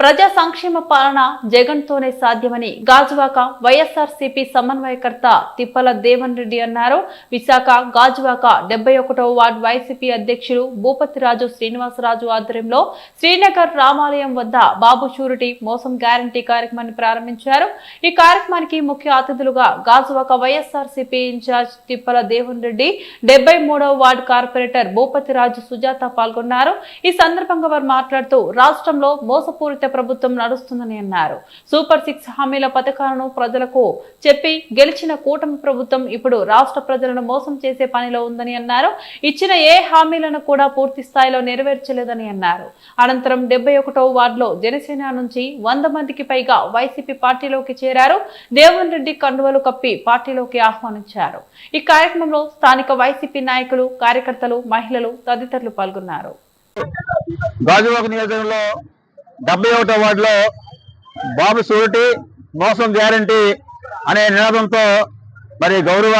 ప్రజా సంక్షేమ పాలన జగన్ తోనే సాధ్యమని గాజువాక వైఎస్ఆర్ సిపి సమన్వయకర్త తిప్పల దేవన్ రెడ్డి అన్నారు. విశాఖ గాజువాక డెబ్బై ఒకటవ వార్డు వైసీపీ అధ్యక్షులు భూపతిరాజు శ్రీనివాసరాజు ఆధ్వర్యంలో శ్రీనగర్ రామాలయం వద్ద బాబు షూరిటీ మోసం గ్యారంటీ కార్యక్రమాన్ని ప్రారంభించారు. ఈ కార్యక్రమానికి ముఖ్య అతిథులుగా Gajuwaka YSR CP incharge Tippala Devan Reddy డెబ్బై మూడవ వార్డు కార్పొరేటర్ భూపతిరాజు సుజాత పాల్గొన్నారు. ఈ సందర్భంగా వారు మాట్లాడుతూ రాష్ట్రంలో మోసపూరిత ప్రభుత్వం నడుస్తుందని అన్నారు. సూపర్ సిక్స్ హామీల పథకాలను ప్రజలకు చెప్పి గెలిచిన కూటమి ప్రభుత్వం ఇప్పుడు రాష్ట్ర ప్రజలను మోసం చేసే పనిలో ఉందని అన్నారు. ఇచ్చిన ఏ హామీలను కూడా పూర్తి స్థాయిలో నెరవేర్చలేదని అన్నారు. అనంతరం డెబ్బై ఒకటో వార్డులో జనసేన నుంచి వంద మందికి పైగా వైసీపీ పార్టీలోకి చేరారు. దేవన్ రెడ్డి కండువలు కప్పి పార్టీలోకి ఆహ్వానించారు. ఈ కార్యక్రమంలో స్థానిక వైసీపీ నాయకులు కార్యకర్తలు మహిళలు తదితరులు పాల్గొన్నారు. గాజువాక నియోజకవర్గంలో డెబ్బై ఒకటో వార్డులో బాబు సూరిటీ మోసం గ్యారంటీ అనే నినాదంతో మరి గౌరవ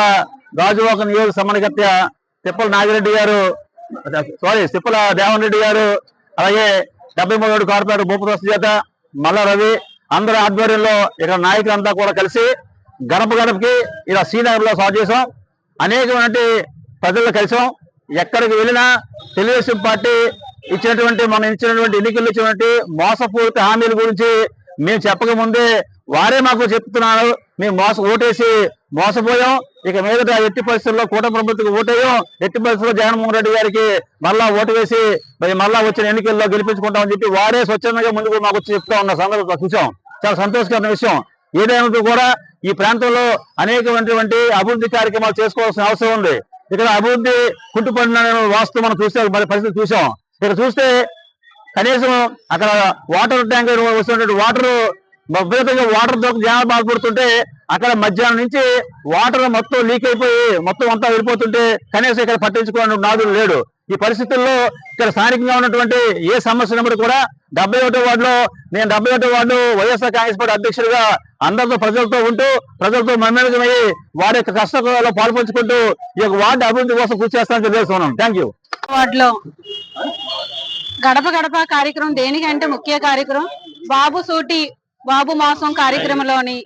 గాజువాక నియోజక సమన్వయకర్త తిప్పల నాగిరెడ్డి గారు సారీ తిప్పల దేవన్ రెడ్డి గారు అలాగే డెబ్బై మూడు కార్పొరేటర్ భూపతి చేత మల్ల రవి అందరి ఆధ్వర్యంలో ఇక్కడ నాయకులంతా కూడా కలిసి గడప గడపకి ఇలా శ్రీనగర్లో సాగు చేసాం అనేకమైనటువంటి ప్రజలు కలిసాం. ఎక్కడికి వెళ్ళినా తెలుగుదేశం పార్టీ ఇచ్చినటువంటి మనం ఇచ్చినటువంటి ఎన్నికల్లో ఇచ్చినటువంటి మోసపూరిత హామీల గురించి మేము చెప్పక ముందే వారే మాకు చెప్తున్నారు. మేము మోస ఓటేసి మోసపోయాం. ఇక మీదట ఎట్టి పరిస్థితుల్లో కూటమి ప్రభుత్వకు ఓటేయం ఎట్టి పరిస్థితుల్లో జగన్మోహన్ రెడ్డి గారికి మళ్ళా ఓటు వేసి మరి మళ్ళా వచ్చిన ఎన్నికల్లో గెలిపించుకుంటామని చెప్పి వారే స్వచ్ఛందంగా ముందుకు మాకు వచ్చి చెప్తా ఉన్న సందర్భం చూసాం. చాలా సంతోషకరమైన విషయం. ఏదైనా కూడా ఈ ప్రాంతంలో అనేకమైనటువంటి అభివృద్ధి కార్యక్రమాలు చేసుకోవాల్సిన అవసరం ఉంది. ఇక్కడ అభివృద్ధి కుంటుపడిన వాస్తవం మనం చూసాం మరి పరిస్థితి చూసాం. ఇక్కడ చూస్తే కనీసం అక్కడ వాటర్ ట్యాంక్ వస్తున్నటువంటి వాటర్ విపరీతంగా వాటర్తో జనాలు బాధపడుతుంటే అక్కడ మధ్యాహ్నం నుంచి వాటర్ మొత్తం లీక్ అయిపోయి మొత్తం అంతా వెళ్ళిపోతుంటే కనీసం ఇక్కడ పట్టించుకోవడం నాదులు లేడు. ఈ పరిస్థితుల్లో ఇక్కడ స్థానికంగా ఉన్నటువంటి ఏ సమస్య ఉన్నప్పుడు కూడా డెబ్బై ఒకటో వార్డులో నేను డెబ్బై ఒకటో వార్డు వైఎస్ఆర్ కాంగ్రెస్ పార్టీ అధ్యక్షుడిగా అందరితో ప్రజలతో ఉంటూ ప్రజలతో మమేకమయ్యి వారి యొక్క కష్టంలో పాల్పంచుకుంటూ ఈ యొక్క వార్డు అభివృద్ధి కోసం కృషి చేస్తానని తెలియజేస్తున్నాను థ్యాంక్ యూ వార్డులో గడప గడప కార్యక్రమం దేనికంటే ముఖ్య కార్యక్రమం? బాబు సూటి బాబు మోసం కార్యక్రమంలోని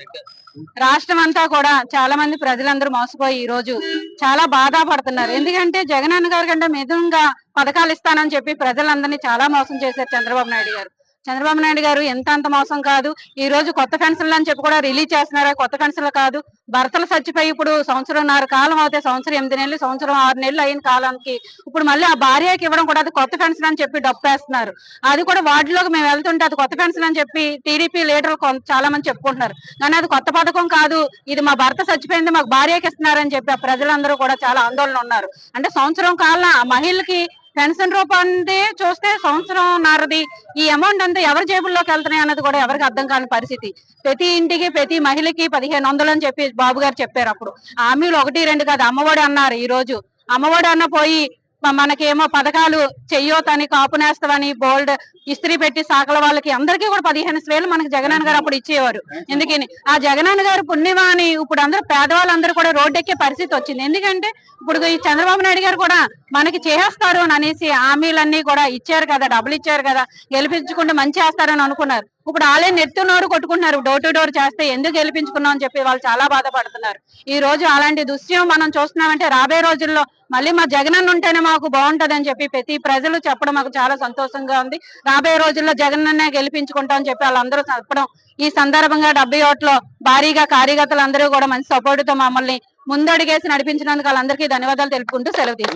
రాష్ట్రం అంతా కూడా చాలా మంది ప్రజలందరూ మోసపోయి ఈ రోజు చాలా బాధపడుతున్నారు. ఎందుకంటే జగన్ అన్న గారి కంటే మిధంగా పథకాలు ఇస్తానని చెప్పి ప్రజలందరినీ చాలా మోసం చేశారు చంద్రబాబు నాయుడు గారు. చంద్రబాబు నాయుడు గారు ఎంత అంత మోసం కాదు. ఈ రోజు కొత్త పెన్షన్లు అని చెప్పి కూడా రిలీజ్ చేస్తున్నారు? కొత్త పెన్షన్లు కాదు. భర్తలు చచ్చిపోయి ఇప్పుడు సంవత్సరంన్నర కాలం అవుతాయి సంవత్సరం ఎనిమిది నెలలు సంవత్సరం ఆరు నెలలు అయిన కాలానికి ఇప్పుడు మళ్ళీ ఆ భార్యకి ఇవ్వడం కూడా అది కొత్త పెన్షన్ అని చెప్పి డప్పేస్తున్నారు. అది కూడా వార్డులోకి మేము వెళ్తుంటే అది కొత్త పెన్షన్ అని చెప్పి టీడీపీ లీడర్లు చాలా మంది చెప్పుకుంటున్నారు. కానీ అది కొత్త పథకం కాదు. ఇది మా భర్త చచ్చిపోయింది మాకు భార్యకి ఇస్తున్నారని చెప్పి ఆ ప్రజలందరూ కూడా చాలా ఆందోళన ఉన్నారు. అంటే సంవత్సరం కాలం ఆ మహిళకి పెన్షన్ రూపాన్ని చూస్తే సంవత్సరం నారది. ఈ అమౌంట్ అంతా ఎవరి జేబుల్లోకి వెళ్తున్నాయి అన్నది కూడా ఎవరికి అర్థం కాని పరిస్థితి. ప్రతి ఇంటికి ప్రతి మహిళకి పదిహేను వందలు అని చెప్పి బాబు గారు చెప్పారు అప్పుడు. హామీలు ఒకటి రెండు కాదు అమ్మఒడి అన్నారు ఈ రోజు అమ్మఒడి అన్న పోయి మనకేమో పథకాలు చెయ్యోతని కాపునేస్తామని బోల్డ్ ఇస్త్రీ పెట్టి సాకల వాళ్ళకి అందరికీ కూడా పదిహేను వేలు మనకి జగనన్న గారు అప్పుడు ఇచ్చేవారు. ఎందుకని? ఆ జగనన్న గారు పుణ్యమా అని ఇప్పుడు అందరూ పేదవాళ్ళందరూ కూడా రోడ్డెక్కే పరిస్థితి వచ్చింది. ఎందుకంటే ఇప్పుడు ఈ చంద్రబాబు నాయుడు గారు కూడా మనకి చేస్తారు అని అనేసి హామీలన్నీ కూడా ఇచ్చారు కదా డబ్బులు ఇచ్చారు కదా గెలిపించుకుంటే మంచి చేస్తారని అనుకున్నారు. ఇప్పుడు వాళ్ళే నెట్టు కొట్టుకుంటున్నారు. డోర్ టు డోర్ చేస్తే ఎందుకు గెలిపించుకున్నాం అని చెప్పి వాళ్ళు చాలా బాధపడుతున్నారు. ఈ రోజు అలాంటి దృశ్యం మనం చూస్తున్నామంటే రాబోయే రోజుల్లో మళ్ళీ మా జగనన్న ఉంటేనే మాకు బాగుంటదని అని చెప్పి ప్రతి ప్రజలు చెప్పడం మాకు చాలా సంతోషంగా ఉంది. రాబోయే రోజుల్లో జగనన్నే గెలిపించుకుంటాం అని చెప్పి వాళ్ళందరూ చెప్పడం ఈ సందర్భంగా డెబ్బై ఓట్లో భారీగా కార్యకర్తలు అందరూ కూడా మంచి సపోర్ట్తో మమ్మల్ని ముందడుగేసి నడిపించినందుకు వాళ్ళందరికీ ధన్యవాదాలు తెలుపుకుంటూ సెలవు తీసుకుంటాం